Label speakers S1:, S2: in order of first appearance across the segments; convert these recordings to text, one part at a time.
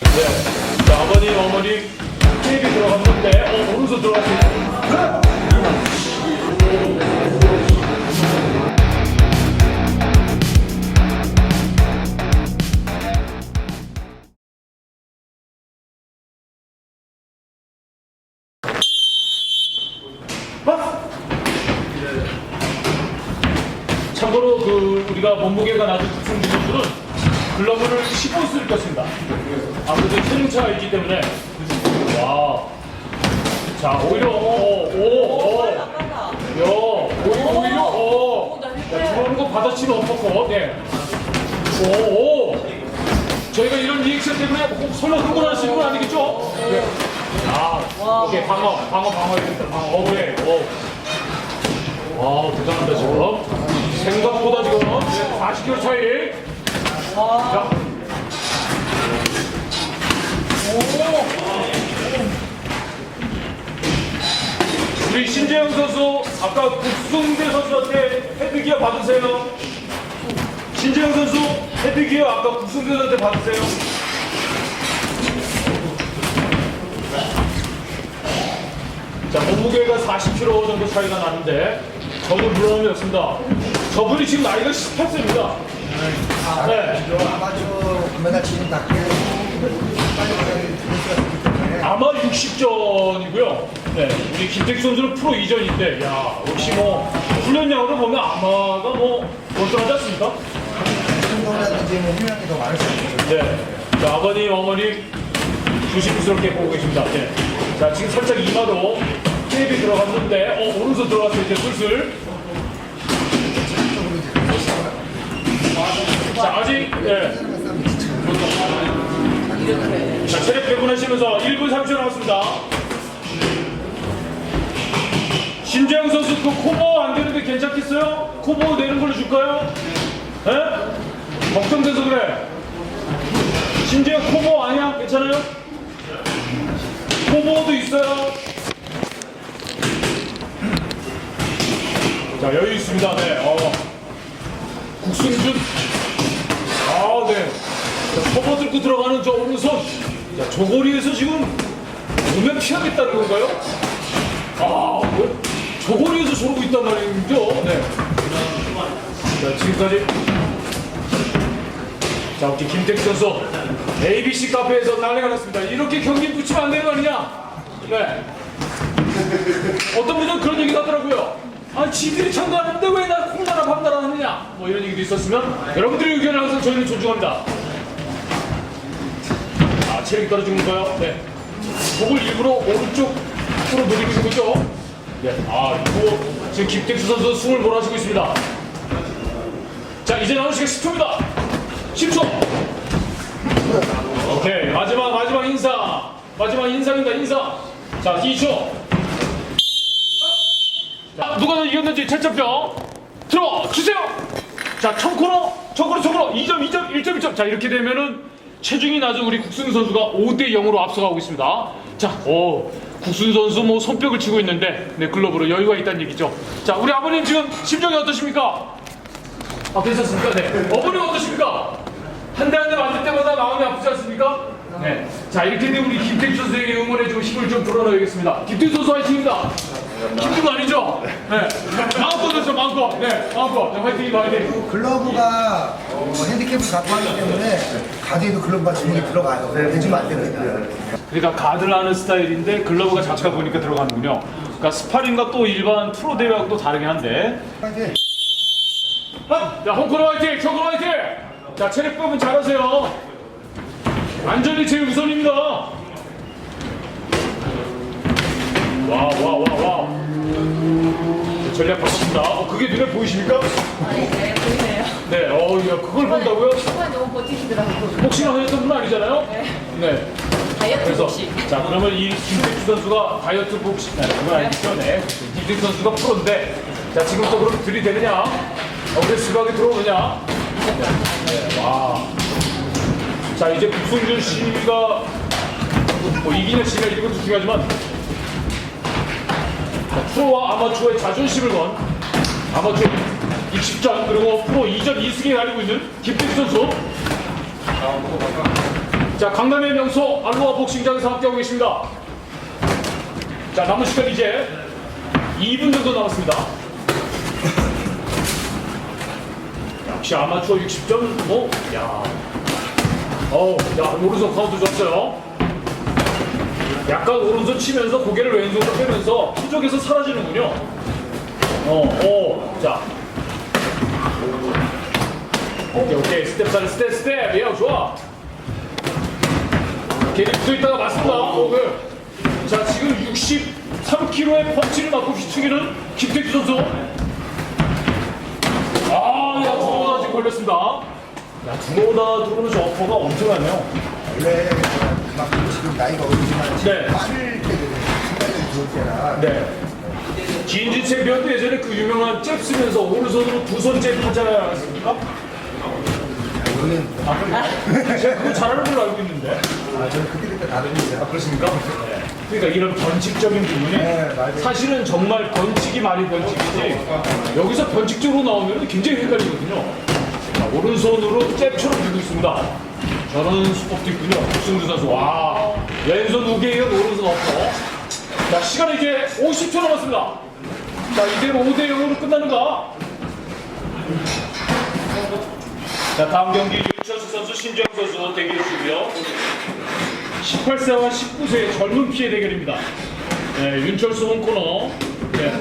S1: 네. 자, 아버님, 어머니, 테이블 들어갔는데, 어, 오른손 들어갔습니다. 참고로 그 우리가 몸무게가 국 체중차가 있기 때문에 와. 자 오히려 오 오오 야 오히려 오히려 오. 자, 들어오는 거 받아치는 어퍼컷. 네. 오 오. 저희가 이런 리액션 때문에 꼭 설마 흥분하시는 건 아니겠죠? 네. 아, 오케이 방어 방어 방어 된다. 방어 어그래. 오. 와 대단합니다 지금 생각보다 지금 40kg 차이 자. 우리 신재영 선수 아까 국승대 선수한테 헤드기어 받으세요 신재영 선수 헤드기어 아까 국승대 선수한테 받으세요 자, 몸무게가 40kg 정도 차이가 나는데 저는 물론이 없습니다. 저분이 지금 나이가 18세입니다. 네.
S2: 아마추어 금메달 치는 닭게
S1: 아마 60전이고요. 네. 우리 김택 선수는 프로 이전인데, 야, 역시 뭐, 훈련량으로 보면 아마가 뭐, 멀쩡하지 않습니까?
S2: 운동이라든지 뭐 훈련이 더 많을 수 있죠.
S1: 네. 자, 아버님, 어머니, 조심스럽게 보고 계십니다. 네. 자, 지금 살짝 이마도 테이프 들어갔는데, 어, 오른손 들어갔어요. 이제 슬슬. 자, 아직, 네. 자, 체력 배분하시면서 1분 30초 남았습니다. 신재영 선수 그 코보 안 되는데 괜찮겠어요? 코보 내는 걸로 줄까요? 예? 걱정돼서 그래. 신재영 코보 아니야? 괜찮아요? 코보도 있어요. 자, 여유 있습니다. 네. 어. 국순준. 아, 네. 자, 커버 들고 들어가는 저 오른손. 자, 저고리에서 지금 보면 피하겠다는 건가요? 아, 뭐, 저고리에서 저러고 있단 말이죠? 네. 자, 지금까지. 자, 우리 김택 선수. ABC 카페에서 난리가 났습니다. 이렇게 경기 붙이면 안 되는 거 아니냐? 네. 어떤 분은 그런 얘기도 하더라고요. 아, 지들이 참가하는데 왜나 콩나라 밤나라 하느냐? 뭐 이런 얘기도 있었으면 여러분들의 의견을 항상 저희는 존중합니다. 아, 체력이 떨어진 건가요? 네. 목을 일부러 오른쪽으로 노리고 있는 거죠? 네. 아, 이거 지금 김택수 선수 숨을 몰아쉬고 있습니다. 자, 이제 남은 시간 10초입니다. 10초. 오케이. 마지막, 마지막 인사. 마지막 인사입니다, 인사. 자, 2초. 자, 누가 더 이겼는지 채점표 들어 주세요. 자, 청코너, 청코너, 청코너 2점, 2점, 1점, 1점. 자, 이렇게 되면은 체중이 낮은 우리 국순 선수가 5대 0으로 앞서가고 있습니다. 자, 오, 국순 선수 뭐 손뼉을 치고 있는데, 네, 글러브로 여유가 있다는 얘기죠. 자, 우리 아버님 지금 심정이 어떠십니까? 아, 괜찮습니까? 네. 어머님 어떠십니까? 한 대 한 대 맞을 때마다 마음이 아프지 않습니까? 네. 자, 이렇게 되면 우리 김택 선수에게 응원해 주고 힘을 좀 불어넣어야겠습니다. 김택 선수 화이팅입니다. 힘든 거 아니죠? 네. 마음껏 하죠, 마음껏. 네, 마음껏. 네, 화이팅입니다, 화이팅.
S2: 글러브가 어, 핸디캡을 갖고 하기 때문에 가드에도 글러브가 주문이 들어가요. 대주면 안 됩니다.
S1: 그러니까 가드를 하는 스타일인데 글러브가 자체가 보니까 들어가는군요. 그러니까 스파링과 또 일반 프로 대회하고 또 다르긴 한데.
S2: 파이팅!
S1: 자, 홍코너 화이팅! 청코너 화이팅! 자, 체력법은 잘하세요. 안전이 제일 우선입니다. 와, 와, 와, 와. 전략 바꿨습니다. 어, 그게 눈에 보이십니까?
S3: 네, 보이네요.
S1: 네, 어, 야, 그걸 본다고요?
S3: 초반에 너무 버티시더라고요.
S1: 복싱을 하셨던 분 아니잖아요? 네.
S3: 다이어트
S1: 그래서
S3: 복싱.
S1: 자 그러면 이 김택주 선수가 다이어트 복싱 네, 그건 아니죠 네 김택주 선수가 프로인데 자 지금 또 그럼 들이대느냐 어그레시브하게 들어오느냐 네, 와 자 이제 국승준 씨가 뭐 이기냐 지냐 이것도 중요하지만 자, 프로와 아마추어의 자존심을 건 아마추어 20전 그리고 프로 2전 2승에 달리고 있는 김택주 선수 자, 강남의 명소 알로하 복싱장에서 함께하고 계십니다. 자, 남은 시간 이제 2분 정도 남았습니다. 역시 아마추어 60점, 뭐, 야. 어우, 야, 오른손 카운트 좋았어요. 약간 오른손 치면서 고개를 왼손으로 빼면서 표적에서 사라지는군요. 어, 어, 자. 오케이, 오케이. 스텝 살 스텝, 스텝. 예, 좋아. 걔를 붙어 있다가 맞습니다. 어, 그. 자, 지금 63kg의 펀치를 맞고 휘청이는 김태규 선수. 아, 야, 주먹다 지금 걸렸습니다. 야, 주먹다 들어오는 저 어퍼가 엄청나네요.
S2: 원 래 그만큼 지금 나이가 어리지만 지금
S1: 네.
S2: 빠를 때거든요. 순간적으로 좋을 때라.
S1: 네. 지인진 챔피언도 예전에 그 유명한 잽 쓰면서 오른손으로 두 손잽 하지 않았습니까?
S2: 저는
S1: 제가 그거 잘하는 걸로 알고 있는데.
S2: 아 저는 그때 그때 다릅니다.
S1: 아, 그렇습니까? 네. 그러니까 이런 변칙적인 부분이
S2: 네, 맞아요.
S1: 사실은 정말 변칙이 말이 변칙이지 여기서 변칙적으로 나오면 굉장히 헷갈리거든요. 자, 오른손으로 잽처럼 들고 있습니다. 저런 수법도 있군요. 박승주 선수. 와, 왼손 이은 오른손 엎어. 자, 시간 이제 50초 남았습니다. 자, 이대로 5대 0으로 끝나는가? 자, 다음 경기 윤철수 선수, 신정 선수 대기해 주고요. 18세와 19세의 젊은 피해 대결입니다. 네, 윤철수 홈코너. 네.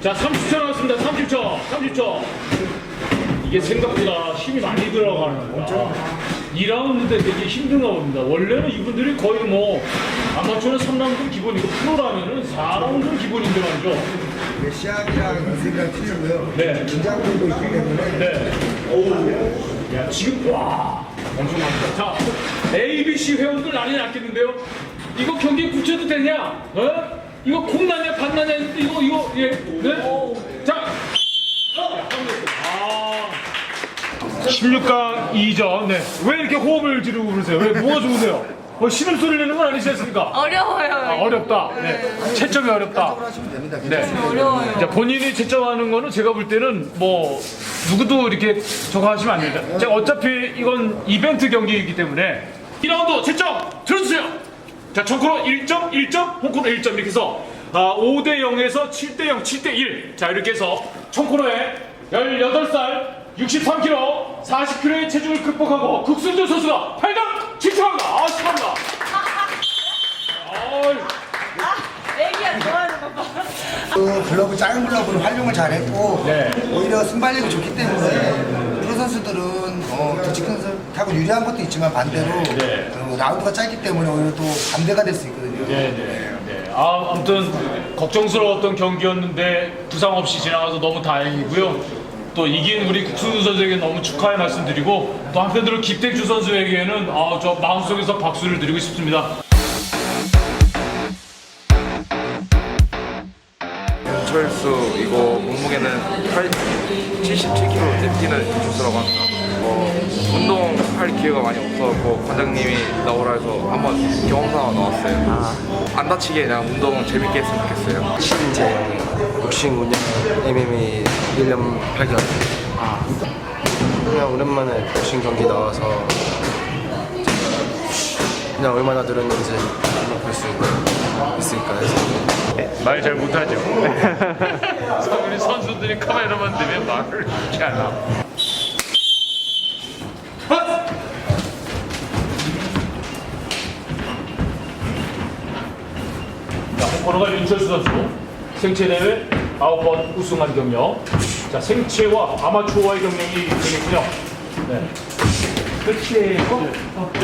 S1: 자, 30초 남았습니다. 30초. 30초. 이게 생각보다 힘이 많이 들어가는구나. 2라운드 때 되게 힘든가 봅니다. 원래는 이분들이 거의 뭐 아마추어는 3라운드 기본이고 프로라면은 4라운드 기본인데 말이죠.
S2: 이게 시합이랑 연습이랑 틀리고요.
S1: 네.
S2: 긴장감도 있기 때문에
S1: 네. 오. 야, 지금, 와. 엄청납니다. 자, ABC 회원들 난리 났겠는데요? 이거 경기 붙여도 되냐? 어? 이거 공 나냐, 반 나냐, 이거, 이거, 예. 네? 자. 아. 16강 2전. 네. 왜 이렇게 호흡을 지르고 그러세요? 왜, 뭐가 좋으세요? 뭐 신음 소리 내는 건 아니셨습니까?
S3: 어려워요.
S1: 아, 어렵다. 네. 채점이 어렵다.
S2: 하시면 됩니다.
S1: 네.
S2: 괜찮습니다.
S3: 어려워요.
S1: 자, 본인이 채점하는 거는 제가 볼 때는 뭐 누구도 이렇게 저거 하시면 안 됩니다. 자, 어차피 이건 이벤트 경기이기 때문에 2라운드 채점 들어주세요. 자, 청코로 1점, 1점, 홍코로 1점 이렇게 해서 아, 5대 0에서 7대 0, 7대 1. 자, 이렇게 해서 청코로의 18살 63kg, 40kg의 체중을 극복하고 국순조 선수가 8강 진출합니다. 아, 축하합니다. 아이.
S3: 애기야 좋아하는 거 봐.
S2: 그 글러브 작은 글러브를 활용을 잘했고
S1: 네.
S2: 오히려 순발력이 좋기 때문에 프로 선수들은 어, 도직근 타고 유리한 것도 있지만 반대로
S1: 네.
S2: 그 라운드가 짧기 때문에 오히려 또 반대가 될 수 있거든요.
S1: 네, 네, 네. 아, 아무튼 걱정스러웠던 경기였는데 부상 없이 지나가서 너무 다행이고요. 또 이긴 우리 국순우 선수에게 너무 축하의 말씀드리고 또 한편으로 김택주 선수에게는 아, 저 마음속에서 박수를 드리고 싶습니다.
S4: 철수 이거 몸무게는 8, 77kg 뛰는 선수라고 합니다. 어, 운동 할 기회가 많이 없어서 관장님이 나오라 해서 한번 경험 삼아 나왔어요. 안 다치게 그냥 운동 재밌게 했으면 좋겠어요.
S5: 신재 복싱 운영 MMA 1년 8개월 그냥 오랜만에 복싱 경기 나와서 그냥 얼마나 늘었는지 한번 볼 수 있을까 해서
S1: 말 잘 못하죠. 우리 선수들이 카메라만 되면 말을 그렇게 안 하고. 자, 홍코너가 윤철수 선수 생체 대회 아홉 번 우승한 경력. 자, 생체와 아마추어와의 경력이 되겠군요. 네. 끝에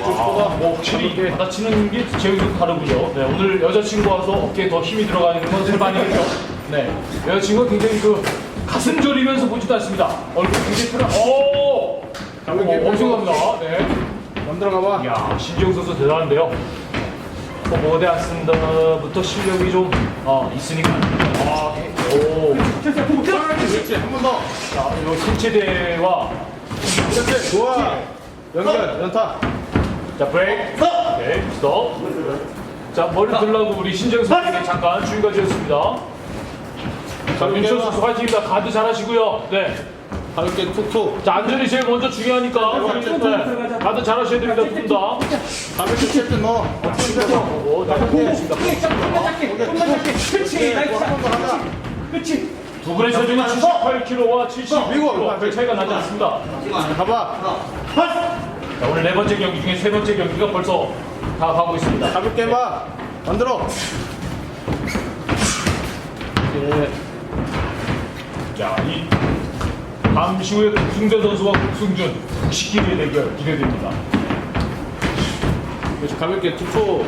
S1: 쪽보다 뭐 확실히 이게 받아치는 게 제형이 다르군요. 네, 오늘 여자친구 와서 어깨에 더 힘이 들어가 있는 건 설반이겠죠. 네, 여자친구가 굉장히 그 가슴 졸이면서 보지도 않습니다. 얼굴 굉장히 편한. 오, 어, 엄청납니다. 네. 남 들어가봐. 야, 신지영 선수 대단한데요. 뭐 모대 안쓴다부터 실력이 좀 어, 있으니까. 아, 오. 그렇지, 한번 더. 자, 이 신체대와 좋아. 연결, 연타. 자, 브레이크. 오케이, 스톱. 자, 머리 들라고 우리 신정 선수에게 잠깐 주의가 되었습니다. 자, 윤철 선수 화이팅입니다. 가드 잘하시고요. 네.
S6: 가볍게 툭툭.
S1: 자, 안전이 제일 먼저 중요하니까. 우리, 네, 다들 잘하셔야 됩니다, 두분 다.
S6: 가볍게 잽좀 넣어.
S1: 오, 자, 보겠습니다.
S3: 그렇지 나이스 그렇지
S1: 두 분의 체중은 78kg와 76kg. 별 차이가 나지 않습니다.
S6: 가봐.
S1: 자, 오늘 네 번째 경기 중에 세 번째 경기가 벌써 다 가고 있습니다.
S6: 가볍게 해봐. 만들어.
S1: 자, 이 잠시 후에 국승재 선수와 국승준 90kg의 대결 기대됩니다.
S6: 그렇지, 가볍게 툭툭.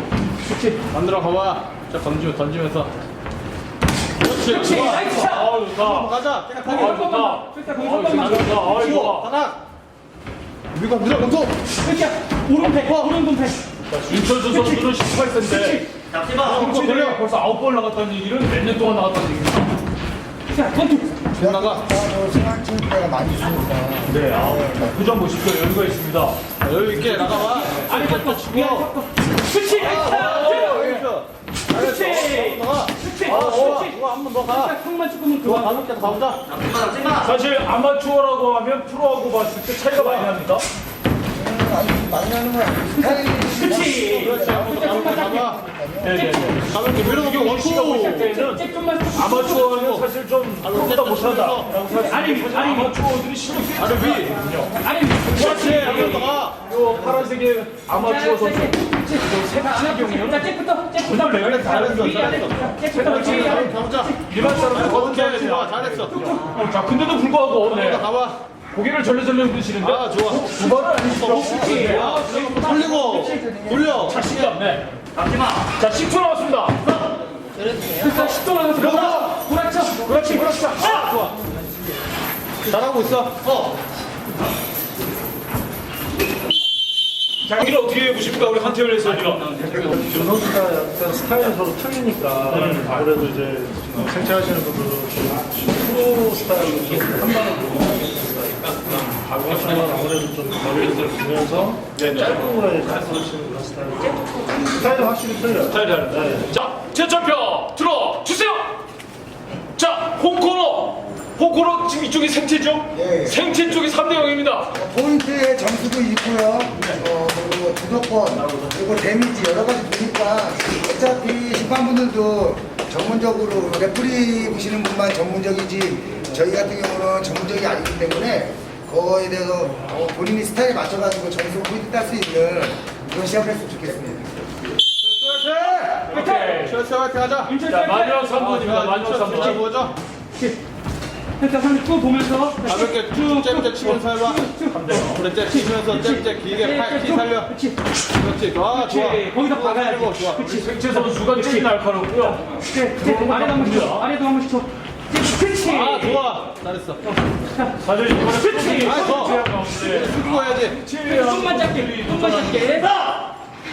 S6: 그렇지. 만들어 가봐. 자, 던지면 던지면서. 그렇지.
S3: 그렇지
S6: 좋아.
S3: 나이스 샷
S1: 아, 좋다.
S6: 가자.
S1: 아, 좋다. 아, 좋다. 아. 좋아.
S6: 하나. 밀고 밀어 검토.
S3: 그렇지 오른팔 오른손팔
S1: 자, 윤철수 선수는 18세인데
S6: 검토 돌려.
S1: 벌써 아홉 번 나갔다는 얘기는 몇 년 동안 나갔다는 얘기입니다.
S3: 자
S6: 나가.
S2: 생활체육 많이 있으니까.
S1: 네, 아, 그점 보십시오. 여유가 있습니다.
S6: 여유 있게 나가봐.
S3: 아니
S6: 나가.
S3: 그렇지
S6: 아, 좋아.
S3: 그렇지
S6: 좋아. 한번 더 가.
S3: 조금은
S6: 좋아.
S3: 그거
S6: 가볍게 가보자.
S1: 사실 아마추어라고 하면 프로하고 봤을 때 차이가 많이 납니다.
S2: 거야. 스타일이
S3: 그렇지
S6: 그렇지. 더 가볍게.
S1: 네, 네, 네. 보실
S6: 원투.
S1: 아마추어는 사실 좀 못하다라고 생각해요.
S3: 아니, 아니.
S1: 아마추어들이 신경 쓰이는
S6: 아니, 위.
S3: 아니
S6: 그렇지. 한번 더 가.
S1: 요 파란색의 아마추어 선수 경우는
S3: 자 잭부터 그렇지
S6: 가보자.
S1: 일반 사람들.
S6: 좋아. 잘했어.
S1: 자, 근데도 불구하고 네.
S6: 가봐.
S1: 고개를 절레절레 흔드시는데
S6: 아, 좋아.
S1: 두 번은 아니시죠? 네.
S6: 아, 돌리고. 돌려.
S1: 자신감, 네. 자, 10초 남았습니다.
S3: 그래서 10초 남았어 그렇죠 그렇죠
S1: 그렇지, 그렇지. 아, 좋아.
S6: 잘하고 있어.
S1: 자, 여기를 어떻게 보십니까? 우리 한태열 해설위원.
S7: 지금 선수가 약간 스타일이 서로 틀리니까 아무래도 이제 생체하시는 분들은 좀 프로 스타일로 좀 판단을 보고 과거처럼 아무래도 좀 거리를 좀 두면서 짧은 거에 가스치는 그런 스타일 스타일은 확실히 틀려요
S1: 스타일이 다르다. 자, 제철표 들어 주세요. 자, 홍코너. 홍코너 지금 이쪽이 생체죠?
S2: 예.
S1: 생체 쪽이 3대 0입니다.
S2: 포인트의 점수도 있고요. 어, 그리고 주도권, 그리고 데미지 여러 가지 보니까 어차피 심판분들도 전문적으로 레프리 보시는 분만 전문적이지 저희 같은 경우는 전문적이 아니기 때문에 그거에 대해서 어, 본인이 스타일에 맞춰가지고 점수 포인트 딸 수 있는 그런 시합을 했으면 좋겠습니다.
S1: 오케이.
S6: 셔츠 화이팅 하자.
S1: 자, 마지막 3분입니다. 마지막 3분.
S6: 보자.
S3: 일단 30초 보면서
S6: 가볍게 쭉 잽잽 치면서 해봐. 그래 잽 치면서 잽잽 길게 팔, 키 살려.
S3: 그렇지
S6: 그렇지. 아, 좋아.
S3: 그렇지 거기다 박아야지
S6: 그리고 좋아.
S3: 그렇지
S1: 생체 선수가 제일 날카롭고요.
S3: 네, 네, 아래도 한 번씩 쳐. 아래도 한 번씩 쳐. 그렇지.
S6: 아, 좋아. 잘했어.
S1: 사실 이번에
S3: 그렇지.
S6: 아,
S1: 가운데
S6: 숙이고 해야지.
S3: 좀만 짧게, 좀만 짧게.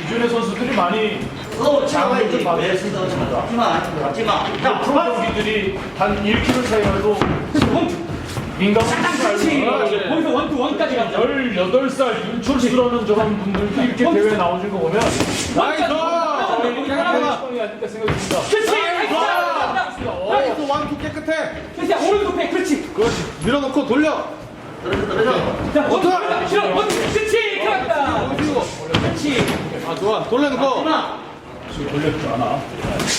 S1: 기존의 선수들이 많이 장을 좀 많이 했습니다. 프로 경기들이 단 1km 차이라도 민감한
S3: 그렇지.
S1: 알고
S3: 거기서 원투 원까지 가자.
S1: 18살 윤철수라는 저런 분들도 이렇게 대회에 나오신 거 보면
S6: 나이스.
S1: 하나 아닐까 생각이 듭니다.
S3: 그렇지.
S6: 나이스. 완투 깨끗해.
S3: 그렇지. 오른손 배. 그렇지.
S6: 그렇지. 밀어넣고 돌려.
S3: 자, 원투. 싫어. 원투. 그렇지. 들어갔다.
S6: 그리고.
S3: 그렇지.
S6: 아, 좋아. 돌려놓고.
S1: 지금 돌렸지 않아.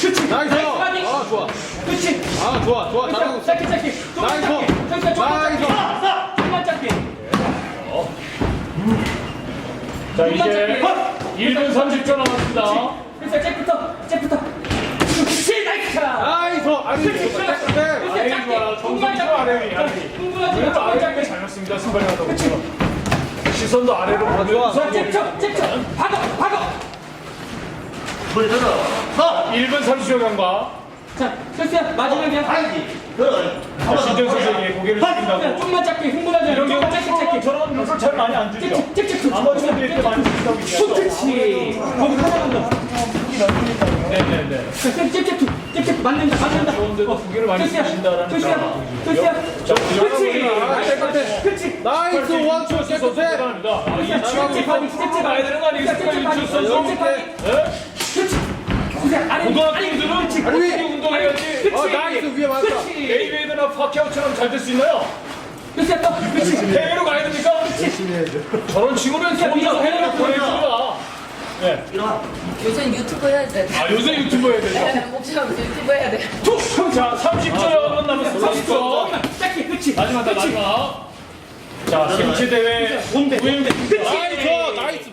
S3: 그렇지.
S6: 나이스. 아, 좋아.
S3: 그렇지.
S6: 아, 좋아. 좋아. 잘하고 있어.
S3: 짧게 짧게. 좀만
S6: 나이스.
S3: 짧게. 짧게. 좀만 짧게.
S6: 나이스.
S3: 좀만 짧게.
S1: 자 이제 1분 30초 남았습니다.
S3: 그래서 잭부터. 잭부터. 그렇지. 나이스. 샷.
S6: 나이스. 아니,
S3: 그렇지.
S6: 이거 깨끗해.
S1: 아래위 좋아. 정성이 아래위 아래위.
S3: 흥분하지
S1: 그래도
S3: 마.
S1: 아래위
S3: 짧게.
S1: 잘 맞습니다. 승관이 하다 보니까. 시선도 아래로
S3: 쳐. 잭 쳐. 박어. 박어.
S1: 1분 30초 경과.
S3: 자, 철수야 마지막이야.
S1: 자, 신정 선수에게 고개를
S3: 야,
S1: 숙인다고.
S3: 좀만 짧게 흥분하지
S1: 이런 경우
S3: 짧게 짧게.
S1: 저런 룰을 잘 많이 안 주죠.
S3: 잭잭잭
S1: 아마추어들이 때 많이 준다고 얘기하죠.
S3: 그렇지. 거기 하나만 더.
S1: 네네네.
S3: 잭잭잭 잭잭 맞는다 맞는다.
S1: 좋은데도 고개를 많이
S3: 철수야
S1: 숙이신다라는
S3: 철수야
S1: 점.
S3: 철수야.
S1: 자,
S3: 그렇지.
S6: 아, 깨끗해.
S3: 그렇지.
S6: 나이스.
S1: 선수
S6: 깨끗해.
S3: 바디 잭잭
S1: 가야 되는 거 아니겠습니까?
S3: 바
S1: 고등학생들은
S3: 그렇지.
S1: 아니 운동해야지.
S6: 어, 나이스. 위에 맞다.
S3: 그렇지.
S1: 에이베이드나 파키아오처럼 잘 될 수 있나요?
S3: 그렇지, 또. 그렇지.
S1: 해외로 가야 됩니까? 저런 친구면 손으로 해외로 보내줍니다. 네.
S8: 요새 유튜브 해야 돼.
S1: 아, 요새 유튜버 해야 되죠?
S8: 옵션 유튜브 해야 돼.
S1: 툭! 자, 30초 남았습니다. 30초.
S3: 짧게, 그렇지.
S1: 마지막다, 마지막. 자, 생체 대회
S3: 뭔데?
S1: 우행
S6: 나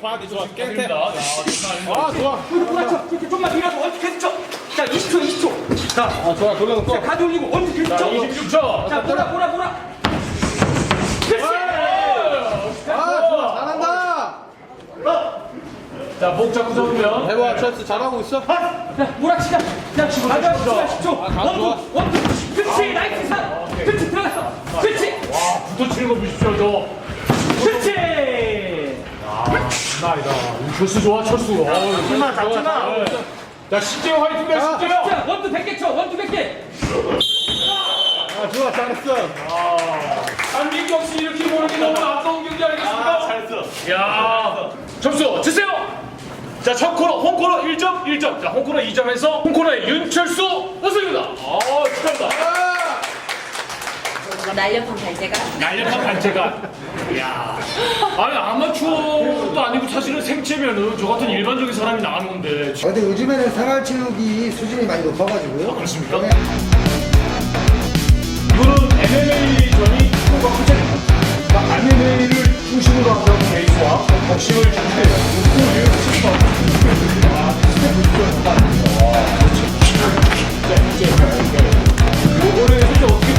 S6: 이스 좋아 깨끗해 아 좋아
S3: 돌아쳐. 이렇게 좀만 밀어서 원투 계속 쳐. 자, 20초, 20초. 자,
S6: 아 좋아 돌려놓고
S3: 가드 올리고 원투 계속
S1: 자,
S3: 쳐.
S1: 26초.
S3: 자, 보라, 보라, 보라.
S6: 아 좋아 잘한다
S1: 자, 목 잡고 잡으면.
S6: 해봐 찰스 잘하고 있어
S3: 자, 몰아치자. 자, 가드 와, 10초.
S6: 아, 가드 좋아.
S3: 원투, 원투. 그렇지, 나이스 샷. 그렇지, 들어갔어. 그렇지.
S1: 붙어 치는 거 보십시오, 저. 나이다. 철수 좋아, 철수.
S6: 잡지 마 잡지 마
S1: 자, 신재영 화이팅입니다, 신재영.
S3: 자, 원투 100개 쳐. 원투 100개.
S6: 아 좋아 잘했어
S1: 한민경 씨 이렇게 보는 게 너무 아까운 경기 아니겠습니까? 잘했어. 야 점수 주세요. 자, 첫 코너, 홈코너 1점, 1점. 자, 홈코너 2점에서 홈코너의 윤철수 우승입니다. 아, 축하합니다.
S8: 날렵한 발제가?
S1: 날렵한 단체가 야 아니 아마추어도 아니고 사실은 생체면은 저 같은 일반적인 사람이 나가는 건데
S2: 근데 요즘에는 생활 체육이 수준이 많이 높아가지고요.
S1: 아, 그렇습니까?
S2: 네. 이거는
S1: MMA 전이 과 후체입니다 MMA를 중심으로 한다고 베이스와 복싱을 중심으로 육구를 이거는 실제 어떻게